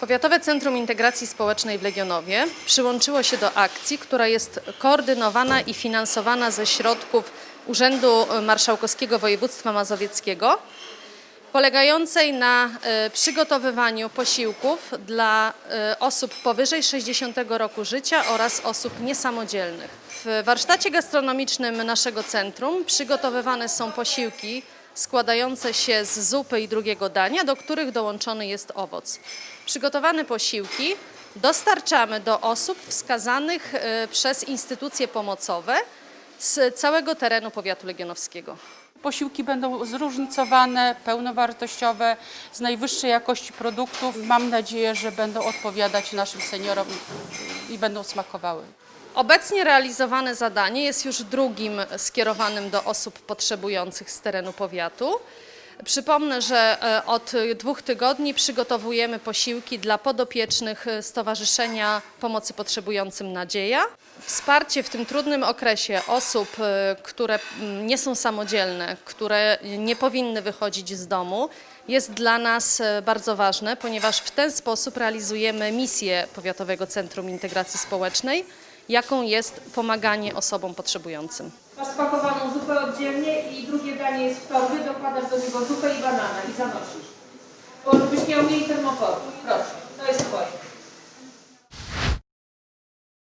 Powiatowe Centrum Integracji Społecznej w Legionowie przyłączyło się do akcji, która jest koordynowana i finansowana ze środków Urzędu Marszałkowskiego Województwa Mazowieckiego, polegającej na e, przygotowywaniu posiłków dla e, osób powyżej 60 roku życia oraz osób niesamodzielnych. W warsztacie gastronomicznym naszego centrum przygotowywane są posiłki składające się z zupy i drugiego dania, do których dołączony jest owoc. Przygotowane posiłki dostarczamy do osób wskazanych e, przez instytucje pomocowe z całego terenu powiatu legionowskiego. Posiłki będą zróżnicowane, pełnowartościowe, z najwyższej jakości produktów. Mam nadzieję, że będą odpowiadać naszym seniorom i będą smakowały. Obecnie realizowane zadanie jest już drugim skierowanym do osób potrzebujących z terenu powiatu. Przypomnę, że e, od dwóch tygodni przygotowujemy posiłki dla podopiecznych Stowarzyszenia Pomocy Potrzebującym Nadzieja. Wsparcie w tym trudnym okresie osób, e, które mm, nie są samodzielne, które nie powinny wychodzić z domu, jest dla nas e, bardzo ważne, ponieważ w ten sposób realizujemy misję Powiatowego Centrum Integracji Społecznej, jaką jest pomaganie osobom potrzebującym. Masz spakowaną zupę oddzielnie i drugie danie jest w torbie, dokładasz do niego zupę i banana i zanosisz. Bo żebyś miał mniej termoporów. Proszę, to jest twoje.